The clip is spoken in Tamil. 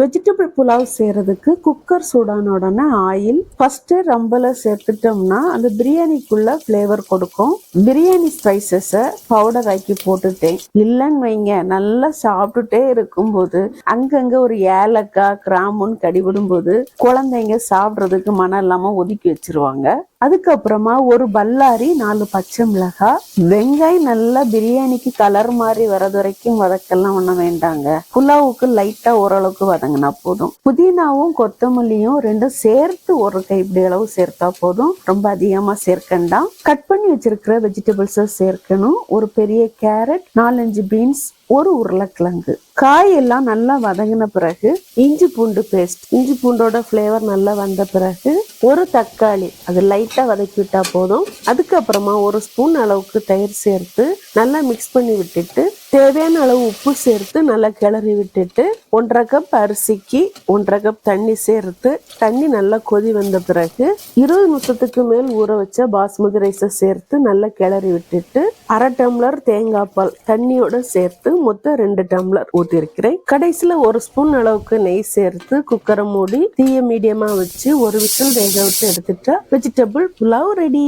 வெஜிடபிள் புலாவ் செய்கிறதுக்கு குக்கர் சூடான உடனே ஆயில் ஃபஸ்ட்டு ரம்பல சேர்த்துட்டோம்னா அந்த பிரியாணிக்குள்ள ஃப்ளேவர் கொடுக்கும். பிரியாணி ஸ்பைசஸை பவுடர் ஆக்கி போட்டுட்டேன் இல்லைன்னு வைங்க நல்லா சாப்பிட்டுட்டே இருக்கும்போது அங்கங்கே ஒரு ஏலக்காய் கிராமுன்னு கடிவிடும்போது குழந்தைங்க சாப்பிட்றதுக்கு மனம் இல்லாமல் ஒதுக்கி வச்சிருவாங்க. அதுக்கப்புறமா ஒரு பல்லாரி நாலு பச்சை மிளகாய் வெங்காயம் நல்லா பிரியாணிக்கு கலர் மாதிரி வரது வரைக்கும் வதக்கெல்லாம் ஒன்றும் வேண்டாங்க. புலாவுக்கு லைட்டாக ஓரளவுக்கு வதங்கினா போதும். புதினாவும் கொத்தமல்லியும் ரெண்டும் சேர்த்து ஒரு கைப்பிடி அளவு சேர்த்தா போதும். ரொம்ப அதிகமாக சேர்க்கண்டாம் கட் பண்ணி வச்சிருக்கிற வெஜிடபிள்ஸை சேர்க்கணும். ஒரு பெரிய கேரட் நாலஞ்சு பீன்ஸ் ஒரு உருளைக்கிழங்கு. காய் எல்லாம் நல்லா வதங்கின பிறகு இஞ்சி பூண்டு பேஸ்ட் இஞ்சி பூண்டோட ஃப்ளேவர் நல்லா வந்த பிறகு ஒரு தக்காளி. அது லைட்டாக வதக்கி விட்டா போதும். அதுக்கப்புறமா ஒரு ஸ்பூன் அளவுக்கு தயிர் சேர்த்து நல்லா மிக்ஸ் பண்ணி விட்டுட்டு தேவையான அளவு உப்பு சேர்த்து நல்லா கிளறி விட்டுட்டு ஒன்றரை கப் அரிசிக்கு ஒன்றரை கப் தண்ணி சேர்த்து தண்ணி நல்லா கொதி வந்த பிறகு இருபது நிமிஷத்துக்கு மேல் ஊற வச்ச பாஸ்மதி ரைஸை சேர்த்து நல்லா கிளறி விட்டுட்டு அரை டம்ளர் தேங்காய் பால் தண்ணியோட சேர்த்து மொத்தம் ரெண்டு டம்ளர் ஊற்றிருக்கிறேன் கடைசியில் ஒரு ஸ்பூன் அளவுக்கு நெய் சேர்த்து குக்கரை மூடி தீய மீடியமாக வச்சு ஒரு விசில் வேக விட்டு எடுத்துட்டா வெஜிடபிள் புலாவ் ரெடி